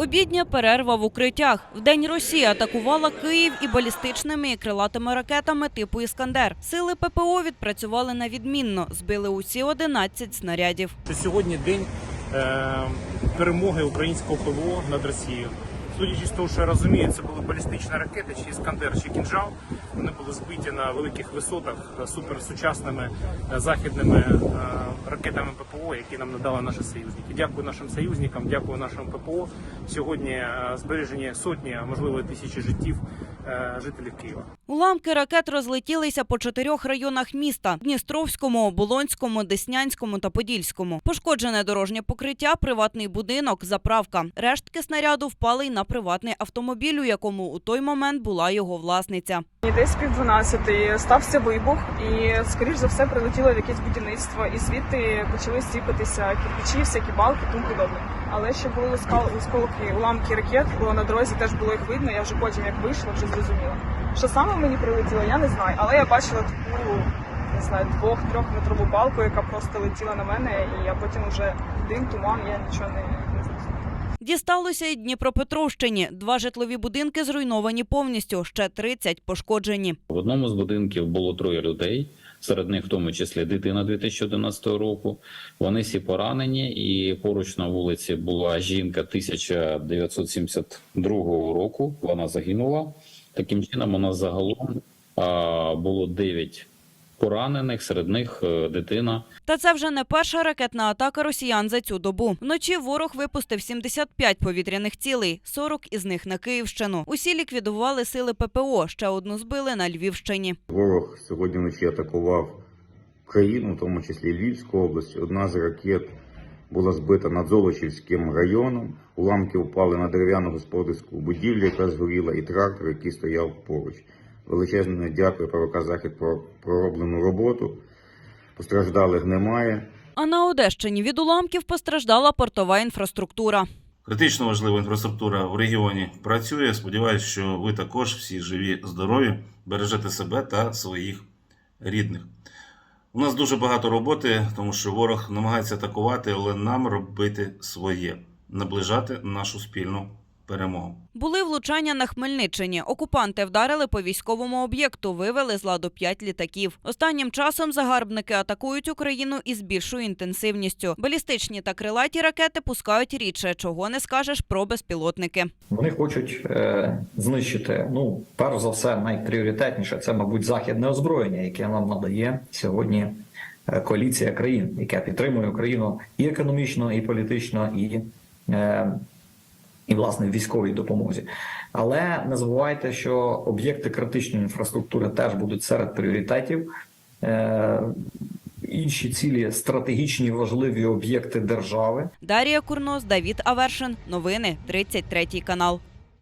Обідня перерва в укриттях. Вдень Росія атакувала Київ і балістичними і крилатими ракетами типу Іскандер. Сили ППО відпрацювали на відмінно, збили усі 11 снарядів. Сьогодні день е, перемоги українського ПВО над Росією. Судячи з того, що я розумію, це були балістичні ракети, чи Іскандер, чи кінжал. Вони були збиті на великих висотах е, суперсучасними е, західними е, ракетами ППО, які нам надали наші союзники. Дякую нашим союзникам, дякую нашому ППО. Сьогодні збережені сотні, а можливо тисячі життів жителів Києва. Уламки ракет розлетілися по чотирьох районах міста: Дністровському, Оболонському, Деснянському та Подільському. Пошкоджене дорожнє покриття, приватний будинок, заправка. Рештки снаряду впали й на приватний автомобіль, у якому у той момент була його власниця. І десь пів дванадцятої стався вибух, і скоріш за все прилетіло в якесь будівництво, і звідти почали сіпатися кирпичі, всякі балки, тому подобне. Але ще були осколки, уламки ракет, бо на дорозі теж було їх видно. Я вже потім як вийшла, вже зрозуміла. Що саме мені прилетіло, я не знаю. Але я бачила таку не знаю, двох-трьох метрову балку, яка просто летіла на мене, і я потім вже дим, туман, я нічого не. Дісталося й Дніпропетровщині. Два житлові будинки зруйновані повністю, ще 30 пошкоджені. В одному з будинків було троє людей, серед них в тому числі дитина 2011 року. Вони всі поранені, і поруч на вулиці була жінка 1972 року. Вона загинула. Таким чином, у нас загалом було 9 поранених, серед них е, дитина. Та це вже не перша ракетна атака росіян за цю добу. Вночі ворог випустив 75 повітряних цілей, 40 із них на Київщину. Усі ліквідували сили ППО. Ще одну збили на Львівщині. Ворог сьогодні вночі атакував країну, в тому числі Львівську область. Одна з ракет була збита над Золочівським районом. Уламки впали на дерев'яну господарську будівлю, яка згоріла, і трактор, який стояв поруч. Величезне дякую ПВК Захід про пророблену роботу. Постраждалих немає. А на Одещині від уламків постраждала портова інфраструктура. Критично важлива інфраструктура в регіоні працює. Сподіваюсь, що ви також всі живі, здорові, бережете себе та своїх рідних. У нас дуже багато роботи, тому що ворог намагається атакувати, але нам робити своє наближати нашу спільну перемогу. Були влучання на Хмельниччині. Окупанти вдарили по військовому об'єкту, вивели з ладу п'ять літаків. Останнім часом загарбники атакують Україну із більшою інтенсивністю. Балістичні та крилаті ракети пускають рідше, чого не скажеш про безпілотники. Вони хочуть е, знищити. Ну, перш за все, найпріоритетніше це, мабуть, західне озброєння, яке нам надає сьогодні е, коаліція країн, яка підтримує Україну і економічно, і політично, і, е, і власне військовій допомозі. Але не забувайте, що об'єкти критичної інфраструктури теж будуть серед пріоритетів. Е, інші цілі стратегічні важливі об'єкти держави. Дарія Курнос, Давід Авершин. Новини 33 канал.